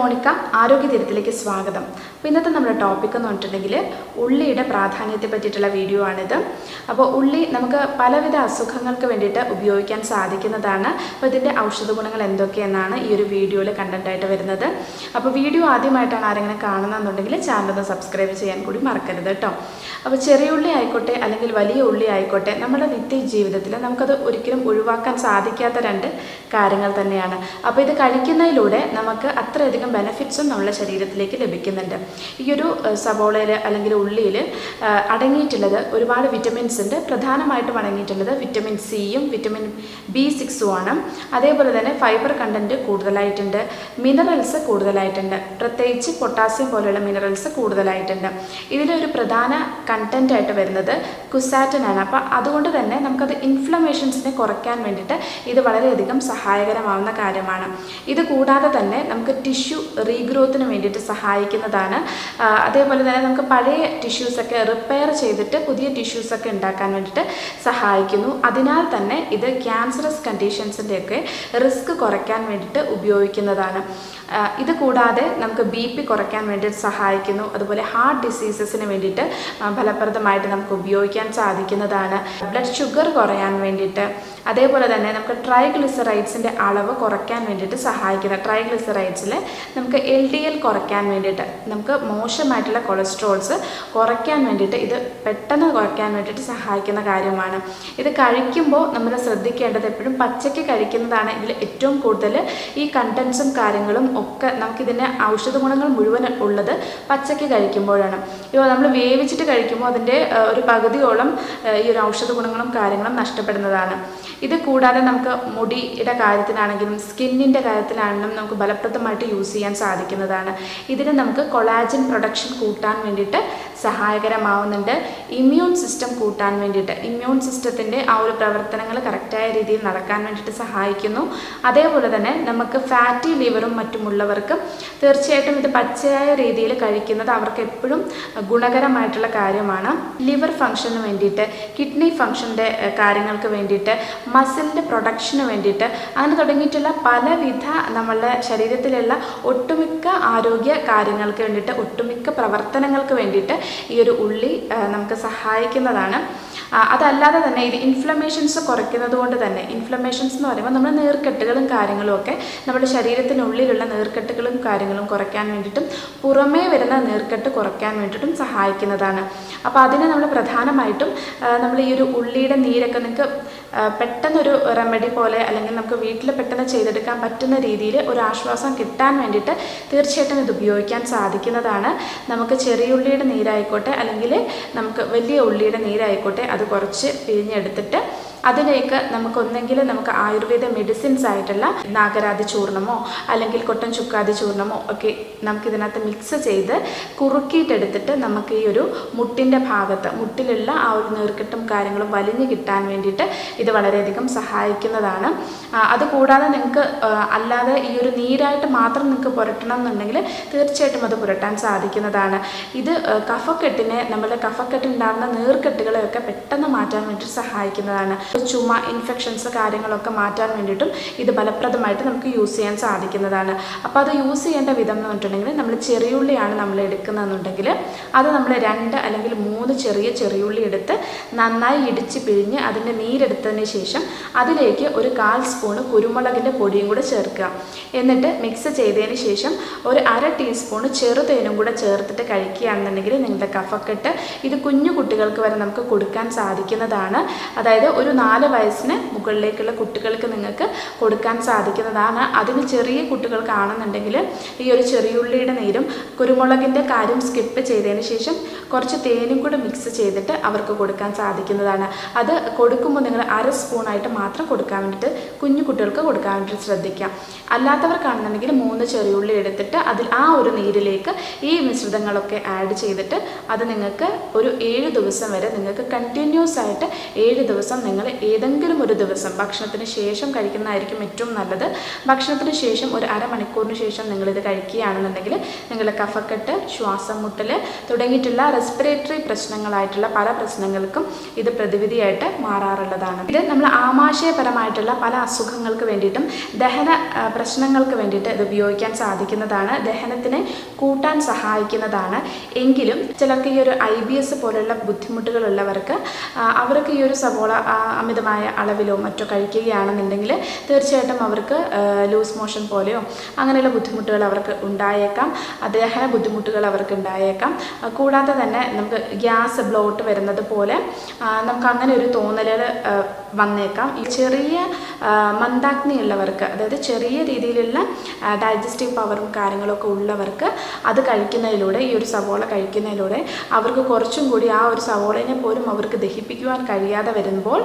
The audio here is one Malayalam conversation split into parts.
മോണിക്ക ആരോഗ്യ തീരത്തിലേക്ക് സ്വാഗതം. അപ്പോൾ ഇന്നത്തെ നമ്മുടെ ടോപ്പിക് എന്ന് പറഞ്ഞിട്ടുണ്ടെങ്കിൽ ഉള്ളിയുടെ പ്രാധാന്യത്തെ പറ്റിയിട്ടുള്ള വീഡിയോ ആണിത്. അപ്പോൾ ഉള്ളി നമുക്ക് പലവിധ അസുഖങ്ങൾക്ക് വേണ്ടിയിട്ട് ഉപയോഗിക്കാൻ സാധിക്കുന്നതാണ്. അപ്പോൾ ഇതിന്റെ ഔഷധ ഗുണങ്ങൾ എന്തൊക്കെയെന്നാണ് ഈ ഒരു വീഡിയോയിൽ കണ്ടന്റായിട്ട് വരുന്നത്. അപ്പോൾ വീഡിയോ ആദ്യമായിട്ടാണ് ആരെങ്കിലും കാണുന്നതെന്നുണ്ടെങ്കിൽ ചാനൽ സബ്സ്ക്രൈബ് ചെയ്യാൻ കൂടി മറക്കരുത് കേട്ടോ അപ്പോൾ ചെറിയ ഉള്ളി ആയിക്കോട്ടെ അല്ലെങ്കിൽ വലിയ ഉള്ളി ആയിക്കോട്ടെ നമ്മുടെ നിത്യ ജീവിതത്തിൽ നമുക്കത് ഒരിക്കലും ഒഴിവാക്കാൻ സാധിക്കാത്ത രണ്ട് കാര്യങ്ങൾ തന്നെയാണ്. അപ്പോൾ ഇത് കഴിക്കുന്നതിലൂടെ നമുക്ക് അത്രയധികം ബെനിഫിറ്റ്സും നമ്മുടെ ശരീരത്തിലേക്ക് ലഭിക്കുന്നുണ്ട്. ഈ ഒരു സവോളയിൽ അല്ലെങ്കിൽ ഉള്ളിയിൽ അടങ്ങിയിട്ടുള്ളത് ഒരുപാട് വിറ്റമിൻസ് ഉണ്ട്. പ്രധാനമായിട്ടും അടങ്ങിയിട്ടുള്ളത് വിറ്റമിൻ സിയും വിറ്റമിൻ ബി സിക്സും ആണ്. അതേപോലെ തന്നെ ഫൈബർ കണ്ടന്റ് കൂടുതലായിട്ടുണ്ട്. മിനറൽസ് കൂടുതലായിട്ടുണ്ട്. പ്രത്യേകിച്ച് പൊട്ടാസ്യം പോലെയുള്ള മിനറൽസ് കൂടുതലായിട്ടുണ്ട്. ഇതിലൊരു പ്രധാന കണ്ടന്റ് ആയിട്ട് വരുന്നത് കുസാറ്റൻ ആണ്. അപ്പോൾ അതുകൊണ്ട് തന്നെ നമുക്കത് ഇൻഫ്ലമേഷൻസിനെ കുറയ്ക്കാൻ വേണ്ടിയിട്ട് ഇത് വളരെയധികം സഹായകരമാവുന്ന കാര്യമാണ്. ഇത് കൂടാതെ തന്നെ നമുക്ക് ടിഷ്യൂ റീഗ്രോത്തിന് വേണ്ടിയിട്ട് സഹായിക്കുന്നതാണ്. അതേപോലെ തന്നെ നമുക്ക് പഴയ ടിഷ്യൂസൊക്കെ റിപ്പയർ ചെയ്തിട്ട് പുതിയ ടിഷ്യൂസൊക്കെ ഉണ്ടാക്കാൻ വേണ്ടിയിട്ട് സഹായിക്കുന്നു. അതിനാൽ തന്നെ ഇത് ക്യാൻസറസ് കണ്ടീഷൻസിന്റെയൊക്കെ റിസ്ക് കുറയ്ക്കാൻ വേണ്ടിയിട്ട് ഉപയോഗിക്കുന്നതാണ്. ഇത് കൂടാതെ നമുക്ക് ബി പി കുറയ്ക്കാൻ വേണ്ടിയിട്ട് സഹായിക്കുന്നു. അതുപോലെ ഹാർട്ട് ഡിസീസസിന് വേണ്ടിയിട്ട് ഫലപ്രദമായിട്ട് നമുക്ക് ഉപയോഗിക്കാൻ സാധിക്കുന്നതാണ്. ബ്ലഡ് ഷുഗർ കുറയാൻ വേണ്ടിയിട്ട് അതേപോലെ തന്നെ നമുക്ക് ട്രൈഗ്ലിസറൈഡ്സിന്റെ അളവ് കുറയ്ക്കാൻ വേണ്ടിയിട്ട് സഹായിക്കുന്ന ട്രൈഗ്ലിസറൈഡ്സിൽ നമുക്ക് എൽ ഡി എൽ കുറയ്ക്കാൻ വേണ്ടിയിട്ട് നമുക്ക് മോശമായിട്ടുള്ള കൊളസ്ട്രോൾസ് കുറയ്ക്കാൻ വേണ്ടിയിട്ട് ഇത് പെട്ടെന്ന് കുറയ്ക്കാൻ വേണ്ടിയിട്ട് സഹായിക്കുന്ന കാര്യമാണ്. ഇത് കഴിക്കുമ്പോൾ നമ്മൾ ശ്രദ്ധിക്കേണ്ടത് എപ്പോഴും പച്ചയ്ക്ക് കഴിക്കുന്നതാണ് ഇതിൽ ഏറ്റവും കൂടുതൽ ഈ കണ്ടൻസും കാര്യങ്ങളും ഒക്കെ നമുക്കിതിന്റെ ഔഷധ ഗുണങ്ങൾ മുഴുവൻ ഉള്ളത് പച്ചയ്ക്ക് കഴിക്കുമ്പോഴാണ്. ഇപ്പോൾ നമ്മൾ വേവിച്ചിട്ട് കഴിക്കുമ്പോൾ അതിന്റെ ഒരു പകുതിയോളം ഈ ഒരു ഔഷധ ഗുണങ്ങളും കാര്യങ്ങളും നഷ്ടപ്പെടുന്നതാണ്. ഇത് കൂടാതെ നമുക്ക് മുടിയുടെ കാര്യത്തിലാണെങ്കിലും സ്കിന്നിന്റെ കാര്യത്തിലാണെങ്കിലും നമുക്ക് ഫലപ്രദമായിട്ട് യൂസ് ചെയ്യാൻ സാധിക്കുന്നതാണ്. ഇതിന് നമുക്ക് കൊളാജൻ പ്രൊഡക്ഷൻ കൂട്ടാൻ വേണ്ടിയിട്ട് സഹായകരമാവുന്നുണ്ട്. ഇമ്മ്യൂൺ സിസ്റ്റം കൂട്ടാൻ വേണ്ടിയിട്ട് ഇമ്മ്യൂൺ സിസ്റ്റത്തിന്റെ ആ ഒരു പ്രവർത്തനങ്ങൾ കറക്റ്റായ രീതിയിൽ നടക്കാൻ വേണ്ടിയിട്ട് സഹായിക്കുന്നു. അതേപോലെ തന്നെ നമുക്ക് ഫാറ്റി ലിവറും മറ്റുമുള്ളവർക്ക് തീർച്ചയായിട്ടും ഇത് പച്ചയായ രീതിയിൽ കഴിക്കുന്നത് അവർക്ക് എപ്പോഴും ഗുണകരമായിട്ടുള്ള കാര്യമാണ്. ലിവർ ഫംഗ്ഷന് വേണ്ടിയിട്ട് കിഡ്നി ഫംഗ്ഷന്റെ കാര്യങ്ങൾക്ക് വേണ്ടിയിട്ട് മസിലിന്റെ പ്രൊഡക്ഷന് വേണ്ടിയിട്ട് അങ്ങനെ തുടങ്ങിയിട്ടുള്ള പലവിധ നമ്മളുടെ ശരീരത്തിലുള്ള ഒട്ടുമിക്ക ആരോഗ്യ കാര്യങ്ങൾക്ക് വേണ്ടിയിട്ട് ഒട്ടുമിക്ക പ്രവർത്തനങ്ങൾക്ക് വേണ്ടിയിട്ട് ഈ ഒരു ഉള്ളി നമുക്ക് സഹായിക്കുന്നതാണ്. അതല്ലാതെ തന്നെ ഇത് ഇൻഫ്ലമേഷൻസ് കുറയ്ക്കുന്നത് കൊണ്ട് തന്നെ ഇൻഫ്ലമേഷൻസ് എന്ന് പറയുമ്പോൾ നമ്മുടെ നീർക്കെട്ടുകളും കാര്യങ്ങളും ഒക്കെ നമ്മുടെ ശരീരത്തിനുള്ളിലുള്ള നീർക്കെട്ടുകളും കാര്യങ്ങളും കുറയ്ക്കാൻ വേണ്ടിയിട്ടും പുറമേ വരുന്ന നീർക്കെട്ട് കുറയ്ക്കാൻ വേണ്ടിയിട്ടും സഹായിക്കുന്നതാണ്. അപ്പോൾ അതിന് നമ്മൾ പ്രധാനമായിട്ടും നമ്മൾ ഈ ഒരു ഉള്ളിയുടെ നീരൊക്കെ നിങ്ങൾക്ക് പെട്ടെന്നൊരു റെമഡി പോലെ അല്ലെങ്കിൽ നമുക്ക് വീട്ടിൽ പെട്ടെന്ന് ചെയ്തെടുക്കാൻ പറ്റുന്ന രീതിയിൽ ഒരു ആശ്വാസം കിട്ടാൻ വേണ്ടിയിട്ട് തീർച്ചയായിട്ടും ഇത് ഉപയോഗിക്കാൻ സാധിക്കുന്നതാണ്. നമുക്ക് ചെറിയ ഉള്ളിയുടെ നീരായിക്കോട്ടെ അല്ലെങ്കിൽ നമുക്ക് വലിയ ഉള്ളിയുടെ നീരായിക്കോട്ടെ അത് കുറച്ച് പിഴിഞ്ഞെടുത്തിട്ട് അതിലേക്ക് നമുക്ക് ഒന്നെങ്കിൽ നമുക്ക് ആയുർവേദ മെഡിസിൻസ് ആയിട്ടുള്ള നാഗരാതി ചൂർണമോ അല്ലെങ്കിൽ കൊട്ടൻ ചുക്കാതി ചൂർണമോ ഒക്കെ നമുക്ക് ഇതിനകത്ത് മിക്സ് ചെയ്ത് കുറുക്കിയിട്ടെടുത്തിട്ട് നമുക്ക് ഈ ഒരു മുട്ടിന്റെ ഭാഗത്ത് മുട്ടിലുള്ള ആ ഒരു നീർക്കെട്ടും കാര്യങ്ങളും വലിഞ്ഞു കിട്ടാൻ വേണ്ടിയിട്ട് ഇത് വളരെയധികം സഹായിക്കുന്നതാണ്. അതുകൂടാതെ നിങ്ങൾക്ക് അല്ലാതെ ഈ ഒരു നീരായിട്ട് മാത്രം നിങ്ങൾക്ക് പുരട്ടണം എന്നുണ്ടെങ്കിൽ തീർച്ചയായിട്ടും അത് പുരട്ടാൻ സാധിക്കുന്നതാണ്. ഇത് കഫക്കെട്ടിനെ നമ്മുടെ കഫക്കെട്ടുണ്ടാകുന്ന നീർക്കെട്ടുകളെയൊക്കെ പെട്ടെന്ന് മാറ്റാൻ വേണ്ടി സഹായിക്കുന്നതാണ്. ചുമ ഇൻഫെക്ഷൻസ് കാര്യങ്ങളൊക്കെ മാറ്റാൻ വേണ്ടിയിട്ടും ഇത് ഫലപ്രദമായിട്ട് നമുക്ക് യൂസ് ചെയ്യാൻ സാധിക്കുന്നതാണ്. അപ്പോൾ അത് യൂസ് ചെയ്യേണ്ട വിധം എന്ന് പറഞ്ഞിട്ടുണ്ടെങ്കിൽ നമ്മൾ ചെറിയുള്ളിയാണ് നമ്മൾ എടുക്കുന്നതെന്നുണ്ടെങ്കിൽ അത് നമ്മൾ രണ്ട് അല്ലെങ്കിൽ മൂന്ന് ചെറിയ ചെറിയുള്ളി എടുത്ത് നന്നായി ഇടിച്ച് പിഴിഞ്ഞ് അതിന്റെ നീരെടുത്തതിന് ശേഷം അതിലേക്ക് ഒരു കാൽ സ്പൂണ് കുരുമുളകിന്റെ പൊടിയും കൂടെ ചേർക്കുക. എന്നിട്ട് മിക്സ് ചെയ്തതിന് ശേഷം ഒരു അര ടീസ്പൂണ് ചെറുതേനും കൂടെ ചേർത്തിട്ട് കഴിക്കുകയാണെന്നുണ്ടെങ്കിൽ നിങ്ങളുടെ കഫക്കെട്ട് ഇത് കുഞ്ഞു കുട്ടികൾക്ക് വരെ നമുക്ക് കൊടുക്കാൻ സാധിക്കുന്നതാണ്. അതായത് ഒരു നാല് വയസ്സിന് മുകളിലേക്കുള്ള കുട്ടികൾക്ക് നിങ്ങൾക്ക് കൊടുക്കാൻ സാധിക്കുന്നതാണ്. അതിന് ചെറിയ കുട്ടികൾക്കാണെന്നുണ്ടെങ്കിൽ ഈ ഒരു ചെറിയുള്ളിയുടെ നേരും കുരുമുളകിന്റെ കാര്യം സ്കിപ്പ് ചെയ്തതിന് ശേഷം കുറച്ച് തേനും കൂടെ മിക്സ് ചെയ്തിട്ട് അവർക്ക് കൊടുക്കാൻ സാധിക്കുന്നതാണ്. അത് കൊടുക്കുമ്പോൾ നിങ്ങൾ അര സ്പൂണായിട്ട് മാത്രം കൊടുക്കാൻ വേണ്ടിയിട്ട് കുഞ്ഞു കുട്ടികൾക്ക് കൊടുക്കാൻ വേണ്ടിയിട്ട് ശ്രദ്ധിക്കാം. അല്ലാത്തവർക്കാണെന്നുണ്ടെങ്കിൽ മൂന്ന് ചെറിയുള്ളി എടുത്തിട്ട് അതിൽ ആ ഒരു നീരിലേക്ക് ഈ മിശ്രിതങ്ങളൊക്കെ ആഡ് ചെയ്തിട്ട് അത് നിങ്ങൾക്ക് ഒരു ഏഴ് ദിവസം വരെ നിങ്ങൾക്ക് കണ്ടിന്യൂസ് ആയിട്ട് ഏഴ് ദിവസം നിങ്ങൾ ഏതെങ്കിലും ഒരു ദിവസം ഭക്ഷണത്തിന് ശേഷം കഴിക്കുന്നതായിരിക്കും ഏറ്റവും നല്ലത്. ഭക്ഷണത്തിന് ശേഷം ഒരു അരമണിക്കൂറിന് ശേഷം നിങ്ങളിത് കഴിക്കുകയാണെന്നുണ്ടെങ്കിൽ നിങ്ങളുടെ കഫക്കെട്ട് ശ്വാസം മുട്ടൽ തുടങ്ങിയിട്ടുള്ള റെസ്പിറേറ്ററി പ്രശ്നങ്ങളായിട്ടുള്ള പല പ്രശ്നങ്ങൾക്കും ഇത് പ്രതിവിധിയായിട്ട് മാറാറുള്ളതാണ്. ഇത് നമ്മൾ ആമാശയപരമായിട്ടുള്ള പല അസുഖങ്ങൾക്ക് വേണ്ടിയിട്ടും ദഹന പ്രശ്നങ്ങൾക്ക് വേണ്ടിയിട്ട് ഇത് ഉപയോഗിക്കാൻ സാധിക്കുന്നതാണ്. ദഹനത്തിനെ കൂട്ടാൻ സഹായിക്കുന്നതാണ്. എങ്കിലും ചിലർക്ക് ഈ ഒരു ഐ ബി എസ് പോലുള്ള ബുദ്ധിമുട്ടുകളുള്ളവർക്ക് അവർക്ക് ഈ ഒരു സവോള അമിതമായ അളവിലോ മറ്റോ കഴിക്കുകയാണെന്നുണ്ടെങ്കിൽ തീർച്ചയായിട്ടും അവർക്ക് ലൂസ് മോഷൻ പോലെയോ അങ്ങനെയുള്ള ബുദ്ധിമുട്ടുകൾ അവർക്ക് ഉണ്ടായേക്കാം. ദഹന ബുദ്ധിമുട്ടുകൾ അവർക്ക് ഉണ്ടായേക്കാം. കൂടാതെ തന്നെ നമുക്ക് ഗ്യാസ് ബ്ലോട്ട് വരുന്നത് പോലെ നമുക്ക് അങ്ങനെ ഒരു തോന്നലുകൾ വന്നേക്കാം. ഈ ചെറിയ മന്ദാഗ്നി ഉള്ളവർക്ക് അതായത് ചെറിയ രീതിയിലുള്ള ഡൈജസ്റ്റീവ് പവറും കാര്യങ്ങളൊക്കെ ഉള്ളവർക്ക് അത് കഴിക്കുന്നതിലൂടെ ഈ ഒരു സവോള കഴിക്കുന്നതിലൂടെ അവർക്ക് കുറച്ചും കൂടി ആ ഒരു സവോളനെ പോലും അവർക്ക് ദഹിപ്പിക്കുവാൻ കഴിയാതെ വരുമ്പോൾ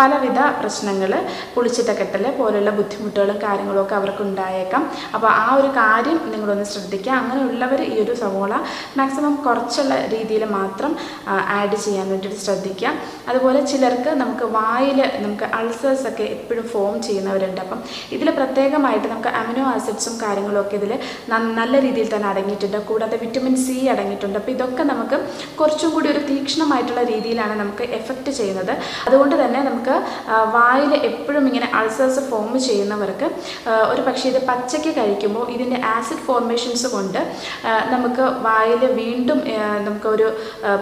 പലവിധ പ്രശ്നങ്ങൾ പുളിച്ചിട്ട കെട്ടൽ പോലുള്ള ബുദ്ധിമുട്ടുകളും കാര്യങ്ങളൊക്കെ അവർക്ക് ഉണ്ടായേക്കാം. അപ്പോൾ ആ ഒരു കാര്യം നിങ്ങളൊന്ന് ശ്രദ്ധിക്കുക. അങ്ങനെയുള്ളവർ ഈ ഒരു സവോള മാക്സിമം കുറച്ചുള്ള രീതിയിൽ മാത്രം ആഡ് ചെയ്യാൻ വേണ്ടിയിട്ട് ശ്രദ്ധിക്കുക അതുപോലെ ചിലർക്ക് നമുക്ക് വായിൽ നമുക്ക് അൾസേഴ്സ് ഒക്കെ എപ്പോഴും ഫോം ചെയ്യുന്നവരുണ്ട്. അപ്പം ഇതിൽ പ്രത്യേകമായിട്ട് നമുക്ക് അമിനോ ആസിഡ്സും കാര്യങ്ങളൊക്കെ ഇതിൽ നല്ല രീതിയിൽ തന്നെ അടങ്ങിയിട്ടുണ്ട്. കൂടാതെ വിറ്റമിൻ സി അടങ്ങിയിട്ടുണ്ട്. അപ്പോൾ ഇതൊക്കെ നമുക്ക് കുറച്ചും കൂടി ഒരു തീക്ഷ്ണമായിട്ടുള്ള രീതിയിലാണ് നമുക്ക് എഫക്റ്റ് ചെയ്യുന്നത്. അതുകൊണ്ട് തന്നെ നമുക്ക് വായിൽ എപ്പോഴും ഇങ്ങനെ അൾസേഴ്സ് ഫോം ചെയ്യുന്നവർക്ക് ഒരു പക്ഷേ ഇത് പച്ചയ്ക്ക് കഴിക്കുമ്പോൾ ഇതിന്റെ ആസിഡ് ഫോർമേഷൻസ് കൊണ്ട് നമുക്ക് വായിൽ വീണ്ടും നമുക്കൊരു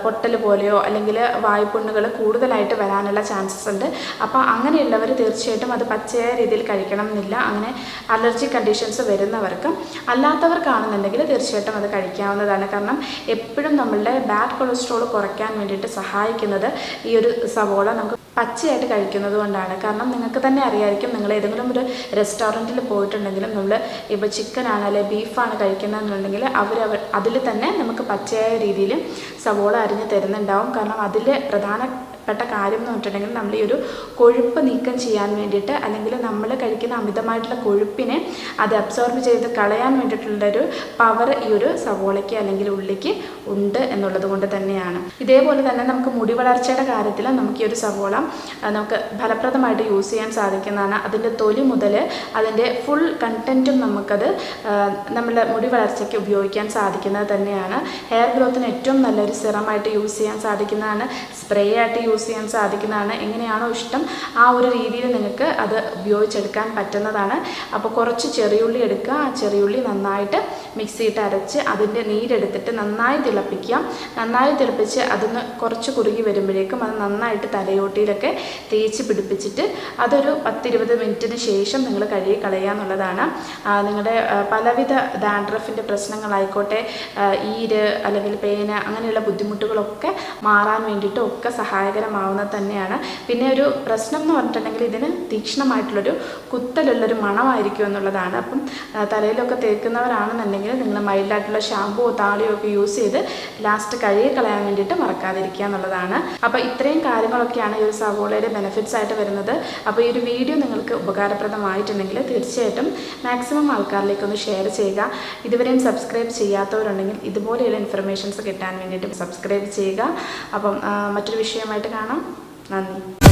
പൊട്ടൽ പോലെയോ അല്ലെങ്കിൽ വായ്പുണ്ണുകൾ കൂടുതലായിട്ട് വരാനുള്ള ചാൻസസ് ഉണ്ട്. അപ്പോൾ അങ്ങനെയുള്ളവർ തീർച്ചയായിട്ടും അത് പച്ചയായ രീതിയിൽ കഴിക്കണം എന്നില്ല അങ്ങനെ അലർജി കണ്ടീഷൻസ് വരുന്നവർക്ക് അല്ലാത്തവർക്കാണെന്നുണ്ടെങ്കിൽ തീർച്ചയായിട്ടും അത് കഴിക്കാവുന്നതാണ്. കാരണം എപ്പോഴും നമ്മളുടെ ബാഡ് കൊളസ്ട്രോൾ കുറയ്ക്കാൻ വേണ്ടിയിട്ട് സഹായിക്കുന്നത് ഈ ഒരു സവോള നമുക്ക് പച്ചയായിട്ട് കഴിക്കുന്നത് കൊണ്ടാണ്. കാരണം നിങ്ങൾക്ക് തന്നെ അറിയായിരിക്കും നിങ്ങൾ ഏതെങ്കിലും ഒരു റെസ്റ്റോറന്റിൽ പോയിട്ടുണ്ടെങ്കിലും നമ്മൾ ഇപ്പോൾ ചിക്കനാണ് അല്ലെങ്കിൽ ബീഫാണ് കഴിക്കുന്നതെന്നുണ്ടെങ്കിൽ അവർ അതിൽ തന്നെ നമുക്ക് പച്ചയായ രീതിയിൽ സവോള അരിഞ്ഞ് തരുന്നുണ്ടാവും. കാരണം അതിൽ പ്രധാനപ്പെട്ട കാര്യം എന്ന് പറഞ്ഞിട്ടുണ്ടെങ്കിൽ നമ്മൾ ഈ ഒരു കൊഴുപ്പ് നീക്കം ചെയ്യാൻ വേണ്ടിയിട്ട് അല്ലെങ്കിൽ നമ്മൾ കഴിക്കുന്ന അമിതമായിട്ടുള്ള കൊഴുപ്പിനെ അത് അബ്സോർബ് ചെയ്ത് കളയാൻ വേണ്ടിയിട്ടുള്ളൊരു പവർ ഈ ഒരു സവോളയ്ക്ക് അല്ലെങ്കിൽ ഉള്ളിക്ക് ഉണ്ട് എന്നുള്ളത് കൊണ്ട് തന്നെയാണ്. ഇതേപോലെ തന്നെ നമുക്ക് മുടി വളർച്ചയുടെ കാര്യത്തിൽ നമുക്ക് ഈ ഒരു സവോള നമുക്ക് ഫലപ്രദമായിട്ട് യൂസ് ചെയ്യാൻ സാധിക്കുന്നതാണ്. അതിന്റെ തൊലി മുതൽ അതിന്റെ ഫുൾ കണ്ടന്റും നമുക്കത് നമ്മുടെ മുടി വളർച്ചയ്ക്ക് ഉപയോഗിക്കാൻ സാധിക്കുന്നത് തന്നെയാണ്. ഹെയർ ഗ്രോത്തിന് ഏറ്റവും നല്ലൊരു സിറമായിട്ട് യൂസ് ചെയ്യാൻ സാധിക്കുന്നതാണ്. സ്പ്രേ ആയിട്ട് യൂസ് ചെയ്യാൻ സാധിക്കുന്നതാണ്. എങ്ങനെയാണോ ഇഷ്ടം ആ ഒരു രീതിയിൽ നിങ്ങൾക്ക് അത് ഉപയോഗിച്ചെടുക്കാൻ പറ്റുന്നതാണ്. അപ്പോൾ കുറച്ച് ചെറിയുള്ളി എടുക്കുക. ആ ചെറിയുള്ളി നന്നായിട്ട് മിക്സിയിട്ട് അരച്ച് അതിന്റെ നീരെടുത്തിട്ട് നന്നായി തിളപ്പിക്കുക നന്നായി തിളപ്പിച്ച് അതൊന്ന് കുറച്ച് കുറുകി വരുമ്പോഴേക്കും അത് നന്നായിട്ട് തലയോട്ടിയിലൊക്കെ തേച്ച് പിടിപ്പിച്ചിട്ട് അതൊരു പത്തിരുപത് മിനിറ്റിന് ശേഷം നിങ്ങൾ കഴുകി കളയുക എന്നുള്ളതാണ് നിങ്ങളുടെ പലവിധ ഡാൻഡ്രഫിന്റെ പ്രശ്നങ്ങളായിക്കോട്ടെ ഈര് അല്ലെങ്കിൽ പേന അങ്ങനെയുള്ള ബുദ്ധിമുട്ടുകളൊക്കെ മാറാൻ വേണ്ടിയിട്ടും ഒക്കെ സഹായകരമാവുന്നത് തന്നെയാണ്. പിന്നെ ഒരു പ്രശ്നം എന്ന് പറഞ്ഞിട്ടുണ്ടെങ്കിൽ ഇതിന് തീക്ഷ്ണമായിട്ടുള്ളൊരു കുത്തലുള്ളൊരു മണമായിരിക്കും എന്നുള്ളതാണ്. അപ്പം തലയിലൊക്കെ തേക്കുന്നവരാണെന്നുണ്ടെങ്കിൽ നിങ്ങൾ മൈൽഡായിട്ടുള്ള ഷാമ്പുവോ താളിയോ ഒക്കെ യൂസ് ചെയ്ത് ലാസ്റ്റ് കഴുകി കളയാൻ വേണ്ടിയിട്ട് മറക്കാതിരിക്കുക എന്നുള്ളതാണ്. അപ്പോൾ ഇത്രയും കാര്യങ്ങളൊക്കെയാണ് ഈ ഒരു സവോളയുടെ ബെനിഫിറ്റ്സ് ആയിട്ട് വരുന്നത്. അപ്പോൾ ഈ ഒരു വീഡിയോ നിങ്ങൾക്ക് ഉപകാരപ്രദമായിട്ടുണ്ടെങ്കിൽ തീർച്ചയായിട്ടും മാക്സിമം ആൾക്കാരിലേക്ക് ഒന്ന് ഷെയർ ചെയ്യുക. ഇതുവരെയും സബ്സ്ക്രൈബ് ചെയ്യാത്തവരുണ്ടെങ്കിൽ ഇതുപോലെയുള്ള ഇൻഫർമേഷൻസ് കിട്ടാൻ വേണ്ടിയിട്ട് സബ്സ്ക്രൈബ് ചെയ്യുക. അപ്പം മറ്റൊരു വിഷയമായിട്ട് കാണാം. നന്ദി.